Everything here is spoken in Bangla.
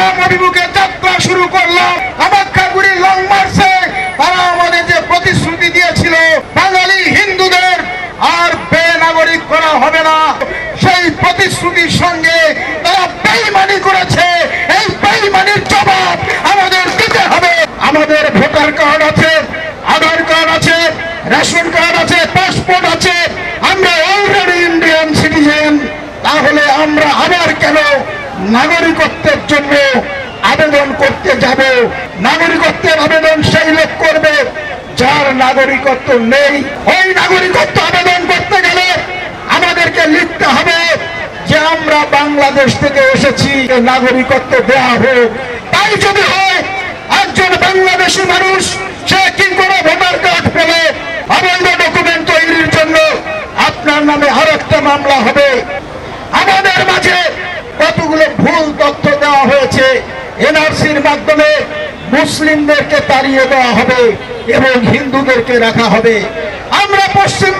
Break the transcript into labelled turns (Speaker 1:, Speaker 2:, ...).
Speaker 1: ইসলাম অভিমুখে যাত্রা শুরু করলাম আমাক্ষাগুড়ি লং মার্চে তারা আমাদের যে প্রতিশ্রুতি দিয়েছিল, বাঙালি হিন্দুদের আর বেনাগরিক করা হবে না। সেই প্রতিশ্রুতির সঙ্গে তারা বেইমানি করেছে। এই বেইমানির জবাব আমাদের দিতে হবে। আমাদের ভোটার কার্ড আছে, আধার কার্ড আছে, রেশন কার্ড আছে, পাসপোর্ট আছে। আমরা অলরেডি ইন্ডিয়ান সিটিজেন তাহলে আমরা আবার কেন নাগরিকত্বের জন্য আবেদন করতে যাব। নাগরিকত্বের আবেদন সেই লোক করবে যার নাগরিকত্ব নেই। ওই নাগরিকত্ব আবেদন করতে গেলে আমাদেরকে লিখতে হবে যে আমরা বাংলাদেশ থেকে এসেছি নাগরিকত্ব দেওয়া হোক। তাই যদি হয়, একজন বাংলাদেশি মানুষ, সে কি করে ভোটার কার্ড পেলে? অবৈধ ডকুমেন্ট তৈরির জন্য আপনার নামে আর একটা মামলা হবে। আমাদের কতগুলো ভুল তথ্য দেওয়া হয়েছে, এনআরসির মাধ্যমে মুসলিমদেরকে তাড়িয়ে দেওয়া হবে এবং হিন্দুদেরকে রাখা হবে। আমরা মানুষ